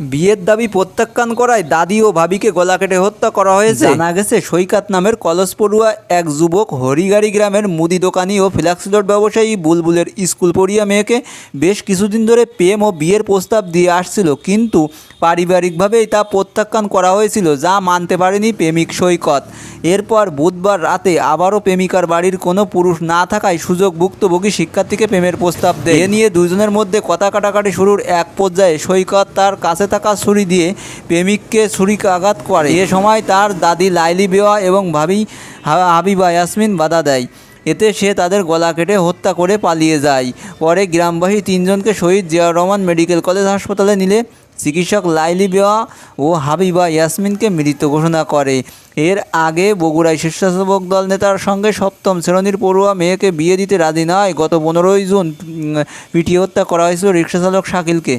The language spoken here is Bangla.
বিয়ের দাবি প্রত্যাখ্যান করায় দাদি ও ভাবিকে গলা কেটে হত্যা করা হয়েছে। জানা গেছে, সৈকাত নামের কলস পড়ুয়া এক যুবক হরিগাড়ি গ্রামের মুদি দোকানি ও ফ্ল্যাক্সিলোড ব্যবসায়ী বুলবুলের স্কুল পড়িয়া মেয়েকে বেশ কিছুদিন ধরে প্রেম ও বিয়ের প্রস্তাব দিয়ে আসছিল, কিন্তু পারিবারিকভাবেই তা প্রত্যাখ্যান করা হয়েছিল, যা মানতে পারেনি প্রেমিক সৈকত। এরপর বুধবার রাতে আবারও প্রেমিকার বাড়ির কোনো পুরুষ না থাকায় সুযোগ ভুক্তভোগী শিক্ষার্থীকে প্রেমের প্রস্তাব দেয়। এ নিয়ে দুজনের মধ্যে কথা কাটাকাটি শুরুর এক পর্যায়ে সৈকত তার কাছে থাকা ছুরি দিয়ে প্রেমিককে ছুরিকাঘাত করে। এ সময় তার দাদি লাইলি বেওয়া এবং ভাবি হাবিবা ইয়াসমিন বাধা দেয়। এতে সে তাদের গলা কেটে হত্যা করে পালিয়ে যায়। পরে গ্রামবাসী তিনজনকে শহীদ জিয়াউর রহমান মেডিকেল কলেজ হাসপাতালে নিলে চিকিৎসক লাইলি বেওয়া ও হাবিবা ইয়াসমিনকে মৃত ঘোষণা করে। এর আগে বগুড়ায় স্বেচ্ছাসেবক দল নেতার সঙ্গে সপ্তম শ্রেণির পড়ুয়া মেয়েকে বিয়ে দিতে রাজি নয়। গত পনেরোই জুন পিটিয়ে হত্যা করা হয়েছিল রিক্সাচালক শাকিলকে।